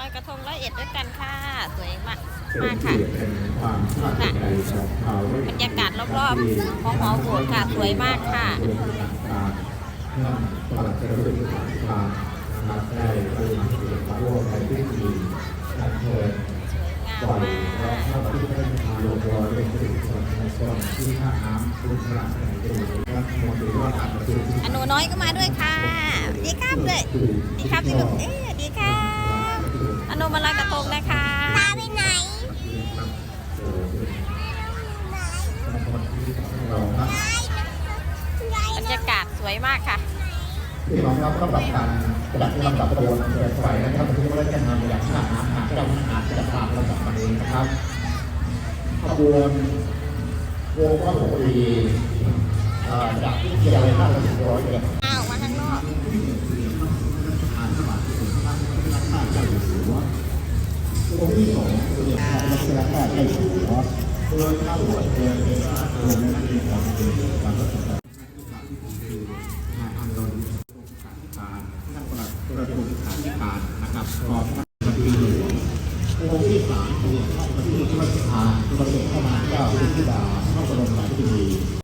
ลอยกระทงร้อยเอ็ดด้วยกันค่ะ สวยมากเป็นมากเกีค่ะยรติแห่งความภาคภูมิใจของชาวไร่บรรยากาศรอบๆของหอโบสถ์ค่ะสวยมากค่ะเรื่องต่างๆท่านปลัดกระทรวงการคลังนะครับได้ร่วมเกี่ยวกับร่วมในพิธีการเชิญสวยงามปล่อยมาและกเข้าพิธีพระราชทานลงรอยเป็นสิริมงคลในกองที่ท่าน้ำบุญพระแห่งดูรัฐมนตรีว่าการกระทรวงอนุน้อยก็มาด้วยค่ะ ดีครับเลย ดีครับพี่ลูกเอ๊ะดีครับ อนุมาลอยกระทงนะคะตาไปไหนบรรยากาศสวยมากค่ะพี่น้องครับลำดับการกระดับที่ลำดับตัวเปิดไฟนะครับที่ว่าจะนำอย่างท่าน้ำหาเจ้าหน้าที่จะพาลำดับมาเองนะครับขบวนวงพระโหรีเอ่อจากวิทยาลัยราชภัฏร้อยเอ็ดอ้าวมาข้างนอก ที่สองคือพระราชเจ้าอยู่หัวโดยพระบวชเดินเป็นพระโรงนักเรียนของเด็กการศึกษานายอานนท์ขาธิการท่าระหลัดกระทรวงศึกษาธิการนะครับขอบพระคุณหลวงองค์ที่สามคือพระประทีปพระราชทานประสบเข้ามาเจ้าพิธิดาพระบรมราชินี